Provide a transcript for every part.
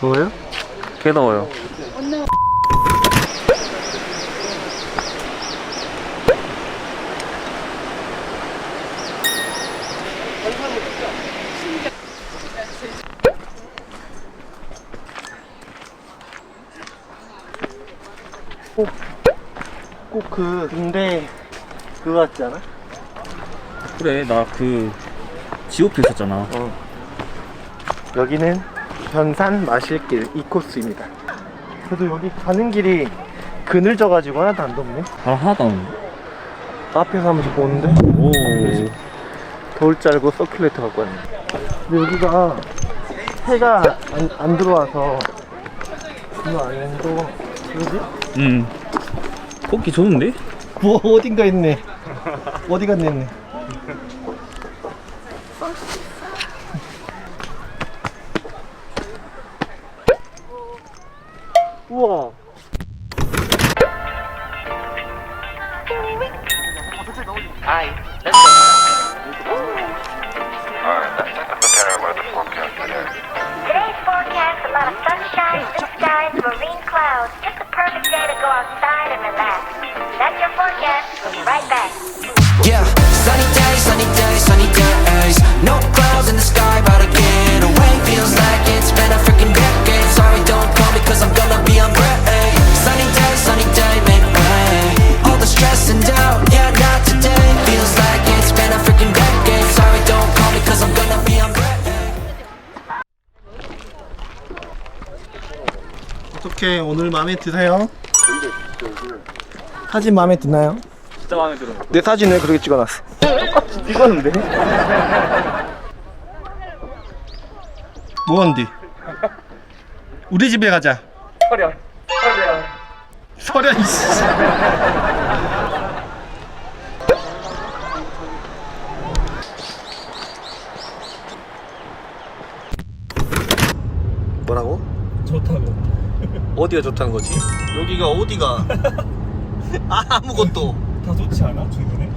더워요? 개 더워요. 꼭그 근데 그거 같지 않아? 그래 나 그 지옥도 있었잖아 어. 여기는 변산 마실길 이 코스입니다. 그래도 여기 가는 길이 그늘져가지고 하나도 안 덥네. 바람 하나도 안 앞에서 하면서 보는데 오 겨울 짤고 서큘레이터 갖고 왔네. 근데 여기가 해가 안, 안 들어와서 이 안에도 뭐지? 음. 걷기 좋은데? 뭐 어딘가 있네. 어디 갔네 있네. 우와. Today's forecast, a lot of sunshine, blue skies, marine clouds. Just the perfect day to go outside and relax. That's your forecast. We'll be right back. Yeah, sunny days, sunny days, sunny days. No 어떻게 오늘 마음에 드세요? 사진 마음에 드나요? 진짜 마음에 들어 내 사진을 그렇게 찍어놨어. 똑같이 찍었는데? 뭐한디? 우리 집에 가자. 서련 설현 이씨. 뭐라고? 좋다고 어디가 좋다는 거지? 여기가 어디가? 아무것도. 다 좋지 않아 주변에?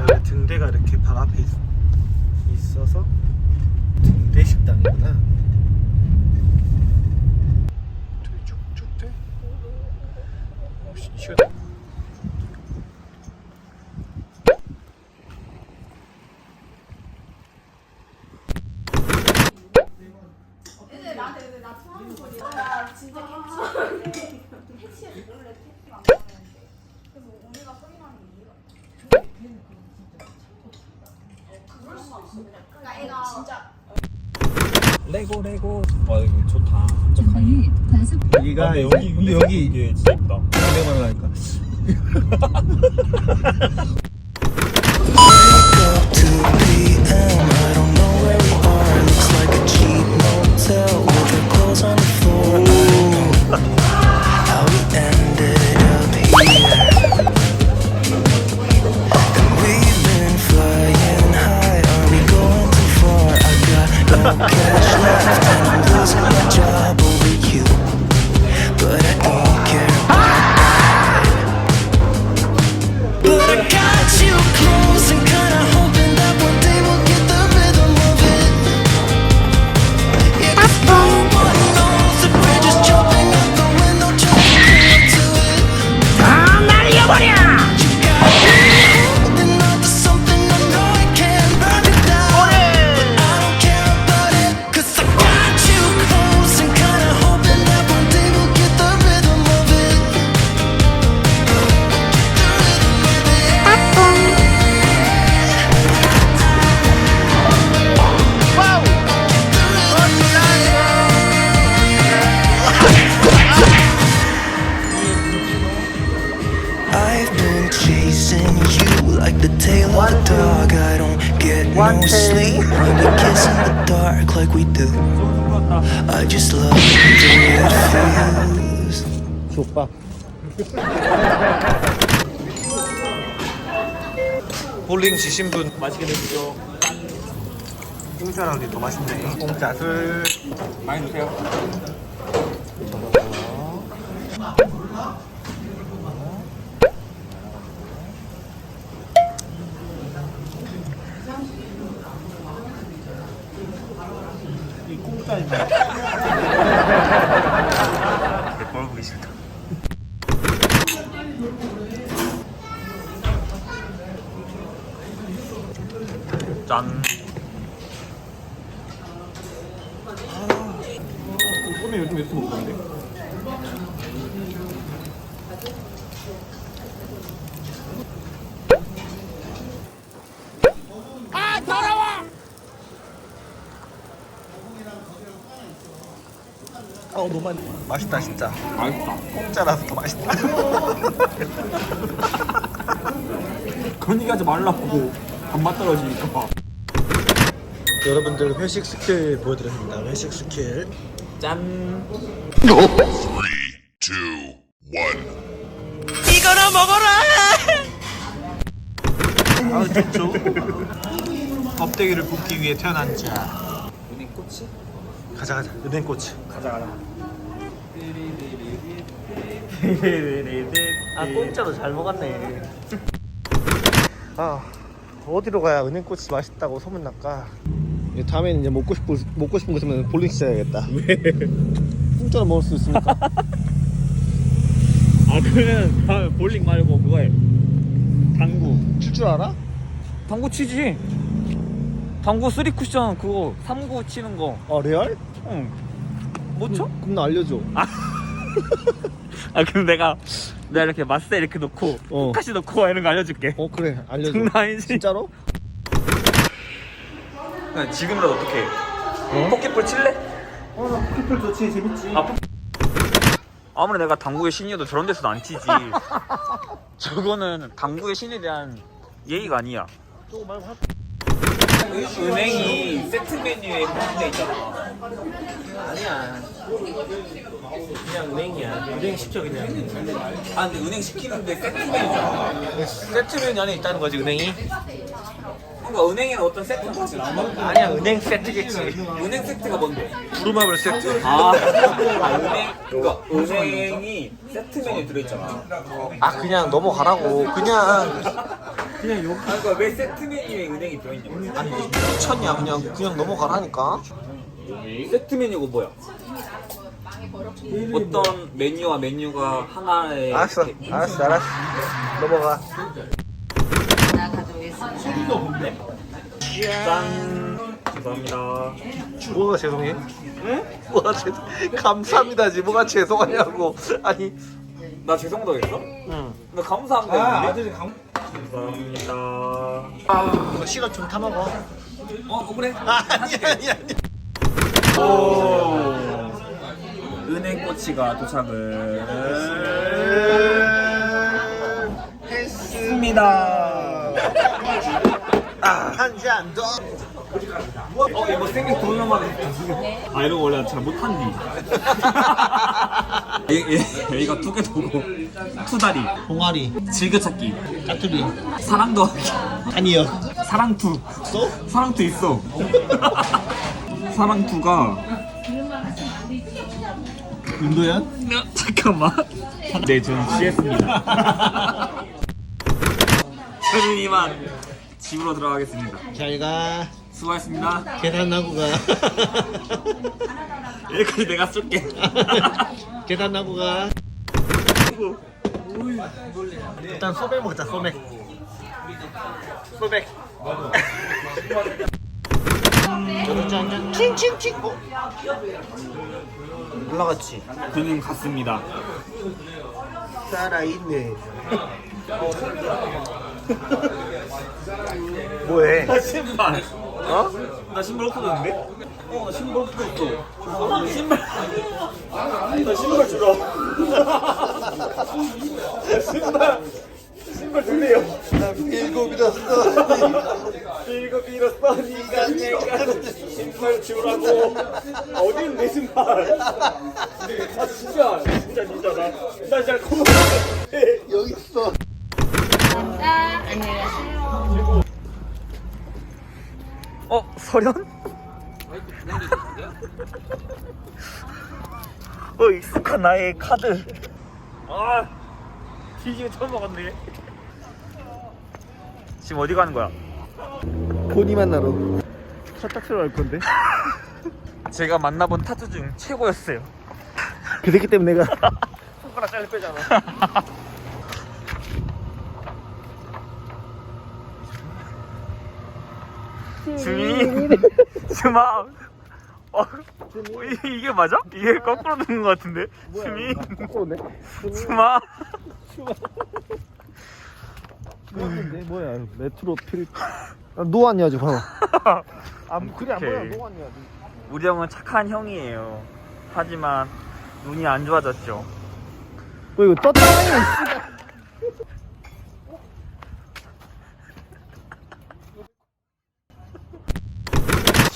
원래 등대가 이렇게 발 앞에 있, 있어서 등대 식당이구나. 되게 쭉쭉 돼. 오, 시- 시원해. 레고 레고 와 이거 좋다 전방에 과속 여기가 근데 여기 근데 여기 이게 진짜 예쁘다 내가 말하니까. 밥. 볼링 지신 분 맛있게 드시죠. 공짜라니 더 맛있네. 공짜 술 많이 드세요. 이 공짜입니다. 내 꼴보기 싫다. 짠. 오늘 요즘 유튜브 보는데? 어 너무 맛 맛있다 진짜. 맛있다. 공짜라서 더 맛있다. 그런 얘기 하지 말라고. 밥맛 떨어지니까. 여러분들 회식 스킬 보여드립니다. 회식 스킬. 짠. two, one. 아 좋죠. 껍데기를 붓기 위해 태어난 자. 은행 꼬치? 가자 가자. 은행꽃. 가자 가자. 아 공짜로 잘 먹었네. 아 어디로 가야 은행꽃이 맛있다고 소문날까? 다음에는 이제 먹고 싶고 먹고 싶은 거 있으면 볼링 시작해야겠다. 왜? 공짜로 먹을 수 있으니까. 아 그러면 다음에 볼링 말고 그거 해. 당구. 칠 줄 알아? 당구 치지. 당구 3 쿠션 그거 3구 치는 거. 어 레알? 응. 못 쳐? 그럼 나 알려줘. 아 그럼 내가 내가 이렇게 마스에 이렇게 놓고 어. 카시 놓고 이런 거 알려줄게. 어 그래 알려줘. 장난 아니지? 진짜로? 지금이라도 어떻게? 포켓볼 칠래? 어나 포켓볼 좋지 재밌지. 아, 포... 아무리 내가 당구의 신이어도 저런 데서는 안 치지. 저거는 당구의 신에 대한 예의가 아니야. 저거 말고 할 은행이 세트 메뉴에 포함되어 있잖아. 아니야. 그냥 은행이야. 은행 시켜 그냥. 아 근데 은행 시키는데 세트 메뉴잖아. 세트 메뉴 안에 있다는 거지 은행이? 그러니까 은행에는 어떤 세트가 있지. 아니야 은행 세트겠지. 은행 세트가 뭔데? 부루마블 세트. 아, 아 은행 그러니까 은행이 세트 메뉴 들어있잖아. 아 그냥 넘어가라고. 그냥 그냥 요아 그러니까 왜 세트 메뉴에 은행이 들어있냐고. 아니 미쳤냐 그냥 그냥 넘어가라니까. 세트 메뉴가 뭐야? 어떤 메뉴와 메뉴가 하나에 알았어 알았어 알았어 넘어가. 짠 감사합니다 뭐가 죄송해? 응? 뭐가 죄송? 감사합니다지 뭐가 죄송하냐고. 아니. 나 죄송하다고 했어? 응. 나 감사합니다 했는데? 감사합니다 아 시럽 좀 타먹어. 어 그래 아, 아니 아니 아니. 오 은행 꼬치가 도착을 했습니다 아, 한잔 더. 어 이거 생긴 돈만 아 이런 거 원래 잘 못한디 얘, 얘, 얘가 두개 도고. 투다리. 동아리, 즐겨찾기. 까투리. 사랑도 아니요. 사랑투. 또? 사랑투 있어. 사랑투가 윤도현? 잠깐만. 네전 취했습니다. 저는 이만 집으로 들어가겠습니다 잘 가. 수고하셨습니다 계산하고 가. 여기까지 내가 쏠게 계산하고 가. 일단 소맥 먹자 소맥. 소맥. 저도 칭칭칭. 어? 올라갔지. 그는 갔습니다 살아있네. 뭐해? 신발 어? 나 신발 없어졌는데? 어, 나 신발 없어졌어. 신발. 나 신발 주라. 나 신발. 신발 줄래요? 일곱 잃었어. 일곱 잃었어. 니가 내가 신발 주라고. 있는 내 신발? 아, 진짜. 진짜, 진짜. 나, 나 진짜 고마워. 여기 있어. 어, 설현? 어, 익숙한 나의 카드. 아, 뒤지게 처음 먹었네. 지금 어디 가는 거야? 본이 만나러. 세탁소로 갈 건데. 제가 만나본 타투 중 최고였어요. 그 새끼 때문에 내가 카메라 짤 빼잖아. 주민 주마 어, 이- 이게 맞아? 이게 거꾸로 되는 것 같은데 주민 거꾸로네. 주마 뭐야? 뭐야? 메트로 필. 아, 노안이야 지금. 봐봐. 아 그래 안 보여. 오케이. 노안이야. 우리 형은 착한 형이에요 하지만 눈이 안 좋아졌죠 뭐 이거 떴다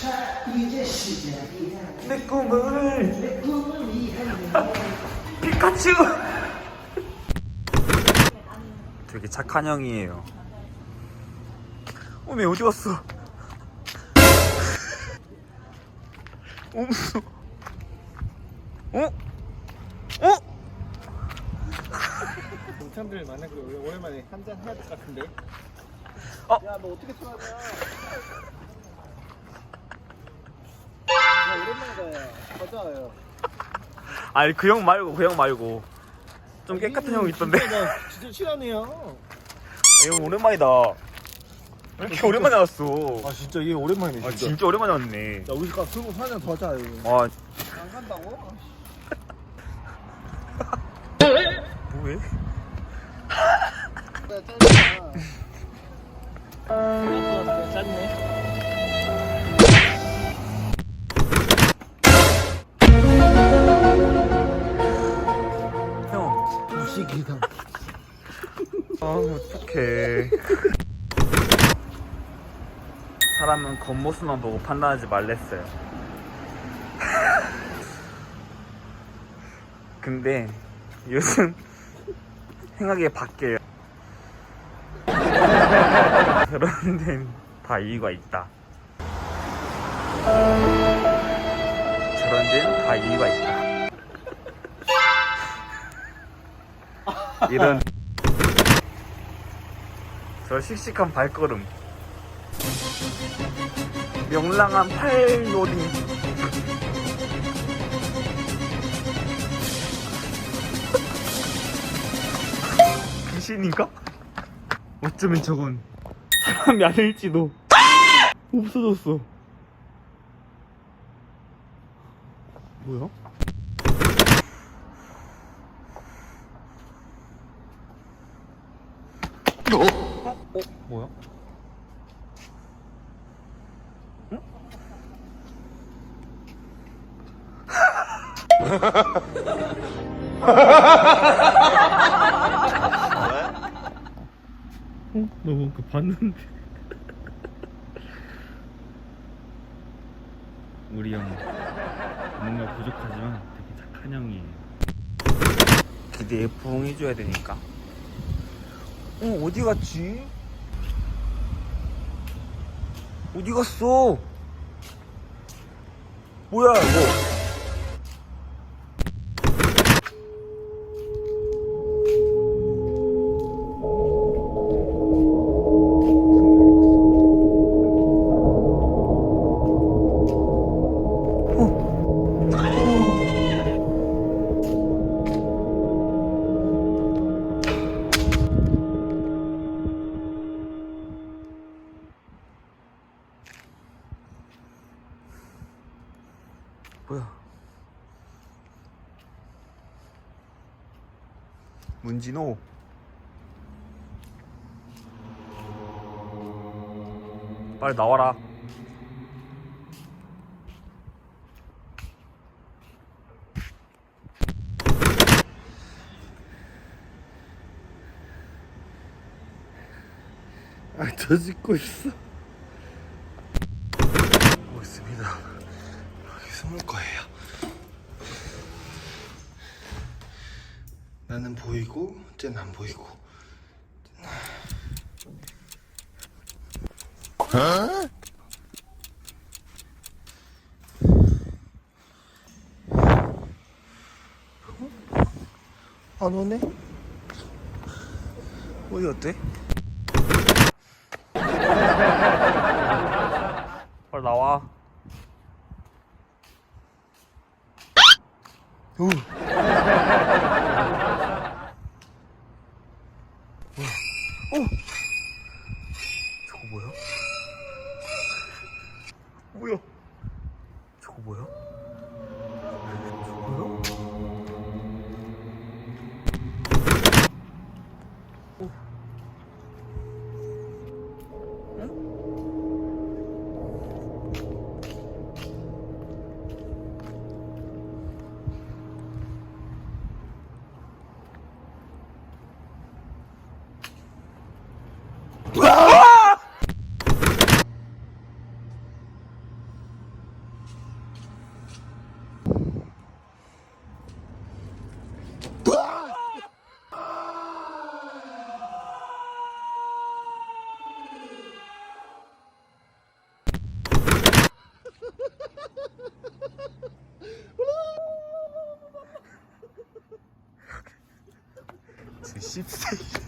니. 내 꿈을 피카츄 되게 착한 형이에요 어메 어디 갔어 어 무서워 어? 어? 사람들 만나고 오랜만에 한잔 해야 될 것 같은데. 어? 야 너 어떻게 통하냐? 가자요. 아니 그 형 말고 그 형 말고 좀 깨끗한 형 있던데 진짜, 나 진짜 싫어하네요. 형 오랜만이다 왜 이렇게 오랜만에 왔어 아 진짜 얘 오랜만이네. 아 진짜. 진짜 오랜만에 왔네 야 우리 가 술고 한잔 더 하자. 이거. 아안 간다고? 뭐해? 짧잖아. 생각보다 형 무식이다. 아 어떡해. 사람은 겉모습만 보고 판단하지 말랬어요. 근데 요즘 생각이 바뀌어요. 그런 데는 다 이유가 있다. 저런 데는 다 이유가 있다 이런 저 씩씩한 발걸음 명랑한 팔놀이 귀신인가? 어쩌면 저건 사람이 아닐지도 없어졌어 뭐야? 어? 어? 뭐야? 어? 너그 봤는데 우리 형 뭔가 부족하지만 되게 착한 형이에요 기대에 부응해줘야 되니까 어 어디 갔지? 어디 갔어? 뭐야 이거 뭐야? 문진호. 빨리 나와라. 아, 저 짓고 있어. 나는 보이고, 쟤는 안 보이고. 안 오네? 어디 어때? 빨리 나와 우. 씹새